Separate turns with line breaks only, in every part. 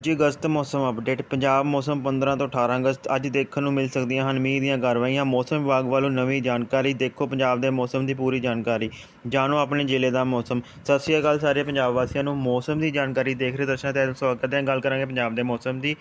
ਜੀ ਅਗਸਤ ਮੌਸਮ ਅਪਡੇਟ ਪੰਜਾਬ ਮੌਸਮ 15 ਤੋਂ 18 ਅਗਸਤ, ਅੱਜ ਦੇਖਣ ਨੂੰ ਮਿਲ ਸਕਦੀਆਂ ਹਨ ਮੀਂਹ ਦੀਆਂ ਕਾਰਵਾਈਆਂ। ਮੌਸਮ ਵਿਭਾਗ ਵੱਲੋਂ ਨਵੀਂ ਜਾਣਕਾਰੀ, ਦੇਖੋ ਪੰਜਾਬ ਦੇ ਮੌਸਮ ਦੀ ਪੂਰੀ ਜਾਣਕਾਰੀ, ਜਾਣੋ ਆਪਣੇ ਜ਼ਿਲ੍ਹੇ ਦਾ ਮੌਸਮ। ਸਤਿ ਸ਼੍ਰੀ ਅਕਾਲ ਸਾਰੇ ਪੰਜਾਬ ਵਾਸੀਆਂ ਨੂੰ। ਮੌਸਮ ਦੀ ਜਾਣਕਾਰੀ ਦੇਖ ਰਹੇ ਦਰਸ਼ਕਾਂ ਤੇ ਸਵਾਗਤ ਕਰਦੇ ਗੱਲ ਕਰਾਂਗੇ ਪੰਜਾਬ ਦੇ ਮੌਸਮ ਦੀ।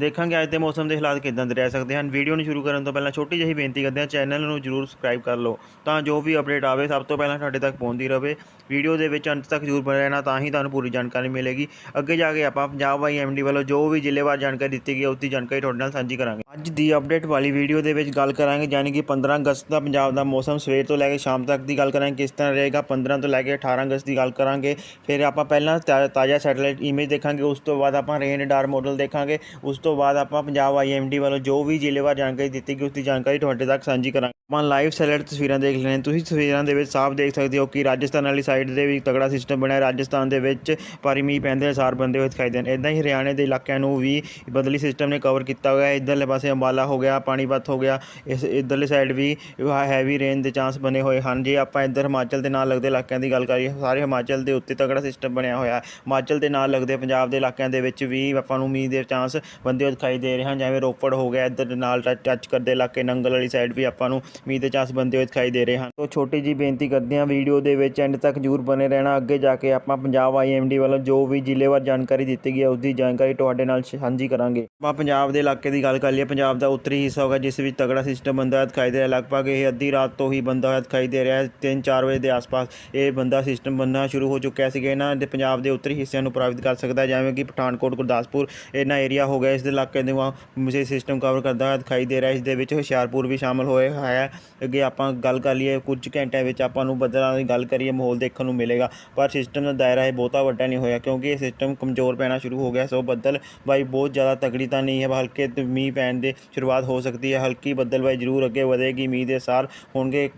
ਦੇਖਾਂਗੇ ਅੱਜ ਦੇ ਮੌਸਮ ਦੇ ਹਾਲਾਤ ਕਿਦਾਂ ਦੇ ਰਹਿ ਸਕਦੇ ਹਨ। ਵੀਡੀਓ ਨੂੰ ਸ਼ੁਰੂ ਕਰਨ ਤੋਂ ਪਹਿਲਾਂ ਛੋਟੀ ਜਿਹੀ ਬੇਨਤੀ ਕਰਦੇ ਹਾਂ, ਚੈਨਲ ਨੂੰ ਜਰੂਰ ਸਬਸਕ੍ਰਾਈਬ ਕਰ ਲਓ ਤਾਂ ਜੋ ਵੀ ਅਪਡੇਟ ਆਵੇ, ਸਭ ਤੋਂ ਪਹਿਲਾਂ ਤੁਹਾਡੇ ਤੱਕ ਪਹੁੰਚਦੀ ਰਹੇ ਵੀਡੀਓ ਦੇ ਵਿੱਚ ਅੰਤ ਤੱਕ ਜਰੂਰ ਬਣੇ ਰਹਿਣਾ, ਤਾਂ ਹੀ ਤੁਹਾਨੂੰ ਪੂਰੀ ਜਾਣਕਾਰੀ ਮਿਲੇਗੀ। ਅੱਗੇ ਜਾ ਕੇ ਆਪਾਂ ਪੰਜਾਬ ਵਾਈ ਐਮਡੀ ਵੱਲੋਂ ਜੋ ਵੀ ਜ਼ਿਲ੍ਹੇਵਾਰ ਜਾਣਕਾਰੀ ਦਿੱਤੀ ਗਈ ਹੈ, ਉਸ ਦੀ ਜਾਣਕਾਰੀ ਤੁਹਾਡੇ ਨਾਲ ਸਾਂਝੀ ਕਰਾਂਗੇ। ਅੱਜ ਦੀ ਅਪਡੇਟ ਵਾਲੀ ਵੀਡੀਓ ਦੇ ਵਿੱਚ ਗੱਲ ਕਰਾਂਗੇ, ਯਾਨੀ ਕਿ 15 ਅਗਸਤ ਦਾ ਪੰਜਾਬ ਦਾ ਮੌਸਮ। ਸਵੇਰ ਤੋਂ ਲੈ ਕੇ ਸ਼ਾਮ ਤੱਕ ਦੀ ਗੱਲ ਕਰਾਂਗੇ, ਕਿਸ ਤਰ੍ਹਾਂ ਰਹੇਗਾ 15 ਤੋਂ ਲੈ ਕੇ 18 ਅਗਸਤ ਦੀ ਗੱਲ ਕਰਾਂਗੇ। ਫਿਰ ਆਪਾਂ ਪਹਿਲਾਂ ਤਾ- ਤਾਜ਼ਾ ਸੈਟੇਲਾਈਟ ਇਮੇਜ ਦੇਖਾਂਗੇ, ਉਸ ਤੋਂ ਬਾਅਦ ਆਪਾਂ ਰੇਨ ਡਾਰ ਮਾਡਲ ਦੇਖਾਂਗੇ, ਉਸ ਤੋਂ ਬਾਅਦ ਆਪਾਂ ਪੰਜਾਬ ਆਈਐਮਡੀ ਵੱਲੋਂ ਜੋ ਵੀ ਜ਼ਿਲ੍ਹੇਵਾਰ ਜਾਣਕਾਰੀ ਦਿੱਤੀ ਗਈ, ਉਸ ਦੀ ਜਾਣਕਾਰੀ ਤੁਹਾਡੇ ਤੱਕ ਸਾਂਝੀ ਕਰਾਂਗੇ। ਆਪਾਂ ਲਾਈਵ ਸੈਟੇਲਾਈਟ ਤਸਵੀਰਾਂ ਦੇਖ ਲੈਣੇ ਤੁਸੀਂ ਤਸਵੀਰਾਂ ਦੇ ਵਿੱਚ ਸਾਫ਼ ਦੇਖ ਸਕਦੇ ਹੋ ਕਿ ਰਾਜਸਥਾਨ ਵਾਲੀ ਸਾਈਡ ਦੇ ਵੀ ਤਗੜਾ ਸਿਸਟਮ ਬਣਿਆ। ਰਾਜਸਥਾਨ ਦੇ ਵਿੱਚ ਭਾਰੀ ਮੀਂਹ ਪੈਂਦੇ ਅਸਾਰ ਬੰਦੇ ਹੋਏ ਦਿਖਾਈ ਦੇਣ। ਇਦਾਂ ਹੀ ਹਰਿਆਣੇ ਦੇ ਇਲਾਕਿਆਂ ਨੂੰ ਵੀ ਬਦਲੀ ਸਿਸਟਮ ਨੇ ਕਵਰ ਕੀਤਾ ਹੋਇਆ ਹੈ। ਇੱਧਰਲੇ ਪਾਸੇ ਅੰਬਾਲਾ ਹੋ ਗਿਆ, ਪਾਣੀਪਤ ਹੋ ਗਿਆ। ਇਸ ਇੱਧਰਲੇ ਸਾਈਡ ਵੀ ਹੈਵੀ ਰੇਨ ਦੇ ਚਾਂਸ ਬਣੇ ਹੋਏ ਹਨ। ਜੇ ਆਪਾਂ ਇੱਧਰ ਹਿਮਾਚਲ ਦੇ ਨਾਲ ਲੱਗਦੇ ਇਲਾਕਿਆਂ ਦੀ ਗੱਲ ਕਰੀਏ, ਸਾਰੇ ਹਿਮਾਚਲ ਦੇ ਉੱਤੇ ਤਗੜਾ ਸਿਸਟਮ ਬਣਿਆ ਹੋਇਆ ਹੈ। ਹਿਮਾਚਲ ਦੇ ਨਾਲ ਲੱਗਦੇ ਪੰਜਾਬ ਦੇ ਇਲਾਕਿਆਂ ਦੇ ਵਿੱਚ ਵੀ ਆਪਾਂ ਨੂੰ ਮੀਂਹ ਦੇ ਚਾਂਸ ਬੰਦੇ ਹੋਏ ਦਿਖਾਈ ਦੇ ਰਹੇ ਹਨ। ਜਿਵੇਂ ਰੋਪੜ ਹੋ ਗਿਆ, ਇੱਧਰ ਦੇ ਨਾਲ ਟੱਚ ਟੱਚ ਕਰਦੇ ਇਲਾਕੇ, ਨੰਗਲ ਵਾਲੀ ਸਾਈਡ ਵੀ ਆਪਾਂ ਨੂੰ ਮੀਂਹ ਦੇ ਚਾਂਸ ਬੰਦੇ ਹੋਏ ਦਿਖਾਈ ਦੇ ਰਹੇ ਹਨ। ਤੋਂ ਛੋਟੀ ਜੀ ਬੇਨਤੀ ਕਰਦੇ ਹਾਂ, ਵੀਡੀਓ ਦੇ ਵਿੱਚ ਐਂਡ ਤੱਕ ਜਰੂਰ ਬਨੇ ਰਹਿਣਾ। ਅੱਗੇ ਜਾ ਕੇ ਆਪਾਂ ਪੰਜਾਬ ਆਈਐਮਡੀ ਵੱਲੋਂ ਜੋ ਵੀ ਜ਼ਿਲ੍ਹੇਵਾਰ ਜਾਣਕਾਰੀ ਦਿੱਤੀ ਗਈ ਹੈ ਉਸ ਦੀ ਜਾਣਕਾਰੀ ਤੁਹਾਡੇ ਨਾਲ ਸਾਂਝੀ ਕਰਾਂਗੇ। ਆਪਾਂ ਪੰਜਾਬ ਦੇ ਇਲਾਕੇ ਦੀ ਗੱਲ ਕਰ ਲਈਏ, ਪੰਜਾਬ ਦਾ ਉੱਤਰੀ ਹਿੱਸਾ ਹੋਗਾ ਜਿਸ ਵਿੱਚ ਤਗੜਾ ਸਿਸਟਮ ਬੰਦਾ ਹੋਇਆ ਦਿਖਾਈ ਦੇ ਰਿਹਾ। ਲਗਭਗ ਇਹ ਅੱਧੀ ਰਾਤ ਤੋਂ ਹੀ ਬੰਦਾ ਹੋਇਆ ਦਿਖਾਈ ਦੇ ਰਿਹਾ ਹੈ। 3-4 ਵਜੇ ਦੇ ਆਸ-ਪਾਸ ਇਹ ਬੰਦਾ ਸਿਸਟਮ ਬੰਨਾ ਸ਼ੁਰੂ ਹੋ ਚੁੱਕਿਆ ਸੀਗਾ। ਇਹਨਾਂ ਦੇ ਪੰਜਾਬ ਦੇ ਉੱਤਰੀ ਹਿੱਸਿਆਂ ਨੂੰ ਪ੍ਰਭਾਵਿਤ ਕਰ ਸਕਦਾ ਜਿਵੇਂ ਕਿ ਪਠਾਨਕੋਟ, ਗੁਰਦਾਸਪੁਰ, ਇਹਨਾਂ ਏਰੀਆ ਹੋ ਗਿਆ। ਇਸ ਦੇ ਇਲਾਕੇ ਦੇ ਮੁਝੇ ਸਿਸਟਮ ਕਵਰ ਕਰਦਾ ਹੋਇਆ ਦਿਖਾਈ ਦੇ ਰਿਹਾ ਇਸ ਦੇ ਵਿੱਚ ਹੁਸ਼ਿਆਰਪੁਰ ਵੀ ਸ਼ਾਮਲ ਹੋਏ ਹੈ। ਹੈ ਅੱਗੇ ਆਪਾਂ ਗੱਲ ਕਰ ਲਈਏ, ਕੁਝ ਘੰਟਿਆਂ ਵਿੱਚ ਆਪਾਂ ਨੂੰ ਬੱਦਲਾਂ ਦੀ ਗੱਲ ਕਰੀਏ, ਮਾਹੌਲ ਦੇਖਣ ਨੂੰ ਮਿਲੇਗਾ। ਪਰ ਸਿਸਟਮ ਦਾ ਦਾਇਰਾ ਇਹ ਬਹੁਤਾ ਵੱਡਾ ਨਹੀਂ ਹੋਇਆ, ਕਿਉਂਕਿ ਇਹ ਸਿਸਟਮ ਕਮਜ਼ੋਰ ਪੈਣਾ ਸ਼ੁਰੂ ਹੋ ਗਿਆ। ਸੋ ਬੱਦਲ ਬਾਈ ਬਹੁਤ ਜ਼ਿਆਦਾ ਤਕੜੀ ਤਾਂ ਨਹੀਂ ਹੈ ਹਲਕੇ ਮੀਂਹ ਪੈਣ ਦੇ ਸ਼ੁਰੂਆਤ ਹੋ ਸਕਦੀ ਹੈ। ਹਲਕੀ ਬੱਦਲਬਾਈ ਜ਼ਰੂਰ ਅੱਗੇ ਵਧੇਗੀ, ਮੀਂਹ ਦੇ ਸਾਰ ਹੋਣਗੇ।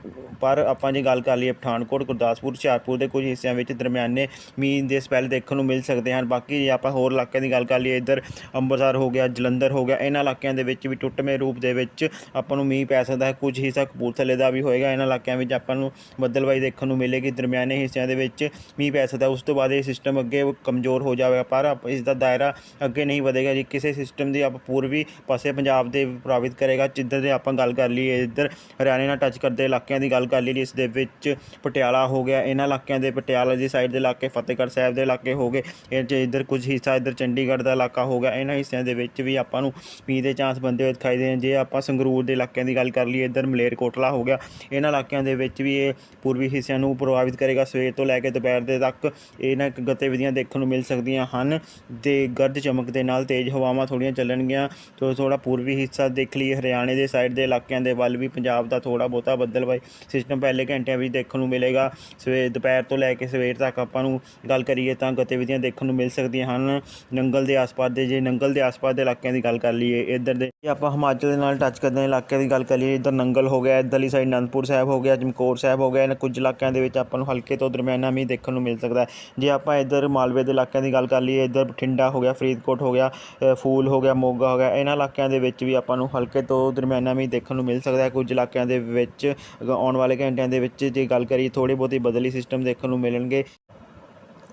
ਪਰ ਆਪਾਂ ਜੇ ਗੱਲ ਕਰ ਲਈਏ ਪਠਾਨਕੋਟ, ਗੁਰਦਾਸਪੁਰ, ਹੁਸ਼ਿਆਰਪੁਰ ਦੇ ਕੁਝ ਹਿੱਸਿਆਂ ਵਿੱਚ ਦਰਮਿਆਨੇ ਮੀਂਹ ਦੇ ਸਪੈਲ ਦੇਖਣ ਨੂੰ ਮਿਲ ਸਕਦੇ ਹਨ। ਬਾਕੀ ਜੇ ਆਪਾਂ ਹੋਰ ਇਲਾਕਿਆਂ ਦੀ ਗੱਲ ਕਰ ਲਈਏ, ਇੱਧਰ ਅੰਮ੍ਰਿਤਸਰ ਹੋ ਗਿਆ, ਜਲੰਧਰ ਹੋ ਗਿਆ, ਇਹਨਾਂ ਇਲਾਕਿਆਂ ਦੇ ਵਿੱਚ ਵੀ ਟੁੱਟਵੇਂ ਰੂਪ ਦੇ ਵਿੱਚ ਆਪਾਂ ਨੂੰ ਮੀਂਹ ਪੈ ਸਕਦਾ ਹੈ। ਕੁਝ ਹਿੱਸਾ ਕਪੂਰਥਲੇ ਦਾ ਵੀ ਹੋਏਗਾ। ਇਹਨਾਂ ਇਲਾਕਿਆਂ ਵਿੱਚ ਆਪਾਂ ਨੂੰ ਬੱਦਲਬਾਈ ਦੇਖਣ ਨੂੰ ਮਿਲੇਗੀ। ਦਰਮਿਆਨੇ ਹਿੱਸਿਆਂ ਦੇ ਵਿੱਚ ਮੀਂਹ ਪੈ ਸਕਦਾ ਉਸ ਤੋਂ ਬਾਅਦ ਇਹ ਸਿਸਟਮ ਅੱਗੇ ਕਮਜ਼ੋਰ ਹੋ ਜਾਵੇਗਾ, ਪਰ ਆਪ- ਇਸ ਦਾ ਦਾਇਰਾ ਅੱਗੇ ਨਹੀਂ ਵਧੇਗਾ ਜੇ। ਕਿਸੇ ਸਿਸਟਮ ਦੀ ਆਪਾਂ ਪੂਰਬੀ ਪਾਸੇ ਪੰਜਾਬ ਦੇ ਪ੍ਰਭਾਵਿਤ ਕਰੇਗਾ। ਜਿੱਧਰ ਦੇ ਆਪਾਂ ਗੱਲ ਕਰ ਲਈਏ, ਇੱਧਰ ਹਰਿਆਣੇ ਨਾਲ ਟੱਚ ਕਰਦੇ ਇਲਾਕਿਆਂ ਦੀ ਗੱਲ ਕਰ ਲਈਏ, ਇਸ ਦੇ ਵਿੱਚ ਪਟਿਆਲਾ ਹੋ ਗਿਆ। ਇਹਨਾਂ ਇਲਾਕਿਆਂ ਦੇ ਪਟਿਆਲਾ ਦੀ ਸਾਈਡ ਦੇ ਇਲਾਕੇ, ਫਤਿਹਗੜ੍ਹ ਸਾਹਿਬ ਦੇ ਇਲਾਕੇ ਹੋ ਗਏ। ਇਹ ਜੇ ਇੱਧਰ ਕੁਝ ਹਿੱਸਾ ਇੱਧਰ ਚੰਡੀਗੜ੍ਹ ਦਾ ਇਲਾਕਾ ਹੋ ਗਿਆ। ਇਹਨਾਂ ਹਿੱਸਿਆਂ ਦੇ ਵਿੱਚ ਵੀ ਆਪਾਂ ਨੂੰ ਮੀਂਹ ਦੇ ਚਾਂਸ ਬੰਦੇ ਹੋਏ ਦਿਖਾਈ ਦੇ ਜੇ ਆਪਾਂ ਸੰਗਰੂਰ ਦੇ ਇਲਾਕਿਆਂ ਦੀ ਗੱਲ ਕਰ ਲਈਏ, ਇੱਧਰ ਮਲੇ ਮਲੇਰਕੋਟਲਾ ਹੋ ਗਿਆ। ਇਹਨਾਂ ਇਲਾਕਿਆਂ ਦੇ ਵਿੱਚ ਵੀ ਇਹ ਪੂਰਬੀ ਹਿੱਸਿਆਂ ਨੂੰ ਪ੍ਰਭਾਵਿਤ ਕਰੇਗਾ। ਸਵੇਰ ਤੋਂ ਲੈ ਕੇ ਦੁਪਹਿਰ ਦੇ ਤੱਕ ਇਹਨਾਂ ਗਤੀਵਿਧੀਆਂ ਦੇਖਣ ਨੂੰ ਮਿਲ ਸਕਦੀਆਂ ਹਨ ਤੇ ਗਰਜ ਚਮਕ ਦੇ ਨਾਲ ਤੇਜ਼ ਹਵਾਵਾਂ ਥੋੜੀਆਂ ਚੱਲਣਗੀਆਂ। ਤੋ ਥੋੜਾ ਪੂਰਬੀ ਹਿੱਸਾ ਦੇਖ ਲਈਏ। ਹਰਿਆਣੇ ਦੇ ਸਾਈਡ ਦੇ ਇਲਾਕਿਆਂ ਦੇ ਵੱਲ ਵੀ ਪੰਜਾਬ ਦਾ ਥੋੜਾ ਬਹੁਤਾ ਬੱਦਲਬਾਈ ਸਿਸਟਮ ਪਹਿਲੇ ਘੰਟਿਆਂ ਵਿੱਚ ਦੇਖਣ ਨੂੰ ਮਿਲੇਗਾ। ਸਵੇਰ ਦੁਪਹਿਰ ਤੋਂ ਲੈ ਕੇ ਸਵੇਰ ਤੱਕ ਆਪਾਂ ਨੂੰ ਗੱਲ ਕਰੀਏ ਤਾਂ ਗਤੀਵਿਧੀਆਂ ਦੇਖਣ ਨੂੰ ਮਿਲ ਸਕਦੀਆਂ ਹਨ। ਨੰਗਲ ਦੇ ਆਸ-ਪਾਸ ਦੇ, ਜੇ ਨੰਗਲ ਦੇ ਆਸ-ਪਾਸ ਦੇ ਇਲਾਕਿਆਂ ਦੀ ਗੱਲ ਕਰ ਲਈਏ, ਇੱਧਰ ਦੇ ਜੇ ਆਪਾਂ ਹਿਮਾਚਲ ਦੇ ਨਾਲ ਟੱਚ ਕਰਦੇ ਇਲਾਕਿਆਂ ਦੀ ਗੱਲ ਕਰ ਲਈਏ, ਇੱਧਰ ਨੰਗਲ ਹੋ ਹੋ ਗਿਆ, ਇੱਧਰਲੀ ਸਾਈਡ ਅਨੰਦਪੁਰ ਸਾਹਿਬ ਹੋ ਗਿਆ ਚਮਕੌਰ ਸਾਹਿਬ ਹੋ ਗਿਆ, ਇਹਨਾਂ ਕੁਝ ਇਲਾਕਿਆਂ ਦੇ ਵਿੱਚ ਆਪਾਂ ਨੂੰ ਹਲਕੇ ਤੋਂ ਦਰਮਿਆਨਾ ਮੀਂਹ ਦੇਖਣ ਨੂੰ ਮਿਲ ਸਕਦਾ ਹੈ। ਜੇ ਆਪਾਂ ਇੱਧਰ ਮਾਲਵੇ ਦੇ ਇਲਾਕਿਆਂ ਦੀ ਗੱਲ ਕਰ ਲਈਏ, ਇੱਧਰ ਬਠਿੰਡਾ ਹੋ ਗਿਆ, ਫਰੀਦਕੋਟ ਹੋ ਗਿਆ ਫੂਲ ਹੋ ਗਿਆ, ਮੋਗਾ ਹੋ ਗਿਆ, ਇਹਨਾਂ ਇਲਾਕਿਆਂ ਦੇ ਵਿੱਚ ਵੀ ਆਪਾਂ ਨੂੰ ਹਲਕੇ ਤੋਂ ਦਰਮਿਆਨਾ ਮੀਂਹ ਦੇਖਣ ਨੂੰ ਮਿਲ ਸਕਦਾ ਹੈ। ਕੁਝ ਇਲਾਕਿਆਂ ਦੇ ਵਿੱਚ ਆਉਣ ਵਾਲੇ ਘੰਟਿਆਂ ਦੇ ਵਿੱਚ ਜੇ ਗੱਲ ਕਰੀਏ ਥੋੜੀ ਬਹੁਤੀ ਬਦਲੀ ਸਿਸਟਮ ਦੇਖਣ ਨੂੰ ਮਿਲਣਗੇ।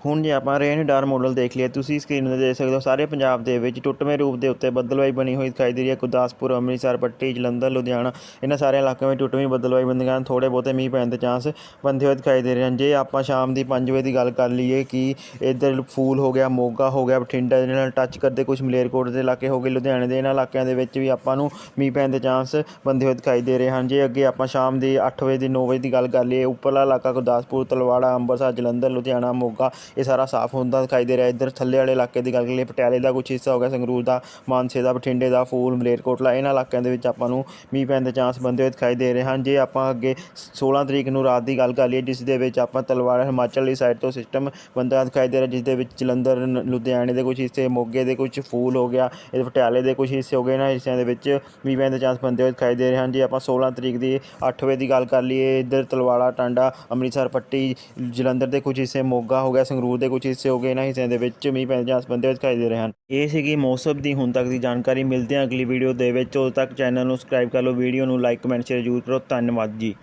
ਹੁਣ ਜੇ ਆਪਾਂ ਰੇਨ ਡਾਰ ਮਾਡਲ ਦੇਖ ਲਈਏ, ਤੁਸੀਂ ਸਕਰੀਨ ਤੇ ਦੇਖ ਸਕਦੇ ਹੋ, ਸਾਰੇ ਪੰਜਾਬ ਦੇ ਵਿੱਚ ਟੁੱਟਵੇਂ ਰੂਪ ਦੇ ਉੱਤੇ ਬੱਦਲਵਾਈ ਬਣੀ ਹੋਈ ਦਿਖਾਈ ਦੇ ਰਹੀ ਹੈ। ਗੁਰਦਾਸਪੁਰ, ਅੰਮ੍ਰਿਤਸਰ, ਪੱਟੀ, ਜਲੰਧਰ, ਲੁਧਿਆਣਾ, ਇਹਨਾਂ ਸਾਰੇ ਇਲਾਕਿਆਂ ਵਿੱਚ ਟੁੱਟਵੀਂ ਬੱਦਲਵਾਈ ਬੰਦੀਆਂ ਥੋੜੇ ਬਹੁਤੇ ਮੀਂਹ ਪੈਣ ਦੇ ਚਾਂਸ ਬੰਦੇ ਹੋਏ ਦਿਖਾਈ ਦੇ ਰਹੇ ਹਨ। ਜੇ ਆਪਾਂ ਸ਼ਾਮ ਦੀ 5 ਵਜੇ ਦੀ ਗੱਲ ਕਰ ਲਈਏ ਕਿ ਇੱਧਰ ਫੂਲ ਹੋ ਗਿਆ, ਮੋਗਾ ਹੋ ਗਿਆ, ਬਠਿੰਡਾ ਦੇ ਨਾਲ ਟੱਚ ਕਰਦੇ ਕੁਝ ਮਲੇਰਕੋਟ ਦੇ ਇਲਾਕੇ ਹੋ ਗਏ, ਲੁਧਿਆਣੇ ਦੇ ਇਹਨਾਂ ਇਲਾਕਿਆਂ ਦੇ ਵਿੱਚ ਵੀ ਆਪਾਂ ਨੂੰ ਮੀਂਹ ਪੈਣ ਦੇ ਚਾਂਸ ਬੰਦੇ ਹੋਏ ਦਿਖਾਈ ਦੇ ਰਹੇ ਹਨ। ਜੇ ਅੱਗੇ ਆਪਾਂ ਸ਼ਾਮ ਦੀ 8 ਵਜੇ ਦੀ 9 ਵਜੇ ਦੀ ਗੱਲ ਕਰ ਲਈਏ, ਉੱਪਰਲਾ ਇਲਾਕਾ ਗੁਰਦਾਸਪੁਰ, ਤਲਵਾੜਾ ਅੰਮ੍ਰਿਤਸਰ ਜਲੰਧਰ, ਲੁਧਿਆਣਾ, ਮੋਗਾ ਇਹ ਸਾਰਾ ਸਾਫ਼ ਹੁੰਦਾ ਦਿਖਾਈ ਦੇ ਰਿਹਾ। ਇੱਧਰ ਥੱਲੇ ਵਾਲੇ ਇਲਾਕੇ ਦੀ ਗੱਲ ਕਰੀਏ, ਪਟਿਆਲੇ ਦਾ ਕੁਝ ਹਿੱਸਾ ਹੋ ਗਿਆ, ਸੰਗਰੂਰ ਦਾ, ਮਾਨਸੇ ਦਾ, ਬਠਿੰਡੇ ਦਾ, ਫੂਲ, ਮਲੇਰਕੋਟਲਾ, ਇਹਨਾਂ ਇਲਾਕਿਆਂ ਦੇ ਵਿੱਚ ਆਪਾਂ ਨੂੰ ਮੀਂਹ ਪੈਣ ਦੇ ਚਾਂਸ ਬੰਦੇ ਹੋਏ ਦਿਖਾਈ ਦੇ ਰਹੇ ਹਨ। ਜੇ ਆਪਾਂ ਅੱਗੇ 16 ਤਰੀਕ ਨੂੰ ਰਾਤ ਦੀ ਗੱਲ ਕਰ ਲਈਏ, ਜਿਸ ਦੇ ਵਿੱਚ ਆਪਾਂ ਤਲਵਾੜਾ ਹਿਮਾਚਲ ਦੀ ਸਾਈਡ ਤੋਂ ਸਿਸਟਮ ਬੰਦਾ ਦਿਖਾਈ ਦੇ ਰਿਹਾ, ਜਿਸ ਦੇ ਵਿੱਚ ਜਲੰਧਰ ਲੁਧਿਆਣੇ ਦੇ ਕੁਝ ਹਿੱਸੇ, ਮੋਗੇ ਦੇ ਕੁਝ ਫੂਲ ਹੋ ਗਿਆ, ਇਹ ਪਟਿਆਲੇ ਦੇ ਕੁਝ ਹਿੱਸੇ ਹੋ ਗਏ, ਇਹਨਾਂ ਹਿੱਸਿਆਂ ਦੇ ਵਿੱਚ ਮੀਂਹ ਪੈਣ ਦੇ ਚਾਂਸ ਬੰਦੇ ਹੋਏ ਦਿਖਾਈ ਦੇ ਰਹੇ ਹਨ। ਜੇ ਆਪਾਂ 16 ਤਰੀਕ ਦੀ 8 ਵਜੇ ਦੀ ਗੱਲ ਕਰ ਲਈਏ, ਇੱਧਰ ਤਲਵਾੜਾ, ਟਾਂਡਾ, ਅੰਮ੍ਰਿਤਸਰ, ਪੱਟੀ, ਜਲੰਧਰ ਦੇ ਕੁਝ ਹਿੱਸੇ, ਮੋਗਾ ਹੋ ਗਿਆ ਸੰਗਰੂਰ ਦੇ ਕੁਝ ਹਿੱਸੇ ਹੋ ਗਏ, ਇਹਨਾਂ ਹਿੱਸਿਆਂ ਦੇ ਵਿੱਚ ਮੀਂਹ ਪੈਣ ਦੇ ਚਾਂਸ ਬੰਦੇ ਦਿਖਾਈ ਦੇ ਰਹੇ ਹਨ। ਇਹ ਸੀਗੀ ਮੌਸਮ ਦੀ ਹੁਣ ਤੱਕ ਦੀ ਜਾਣਕਾਰੀ। ਮਿਲਦੇ ਹਾਂ ਅਗਲੀ ਵੀਡੀਓ ਦੇ ਵਿੱਚ। ਉਦੋਂ ਤੱਕ ਚੈਨਲ ਨੂੰ ਸਬਸਕ੍ਰਾਈਬ ਕਰ ਲਓ ਵੀਡੀਓ ਨੂੰ ਲਾਈਕ ਕਮੈਂਟ ਸ਼ੇਅਰ ਜ਼ਰੂਰ ਕਰੋ। ਧੰਨਵਾਦ ਜੀ।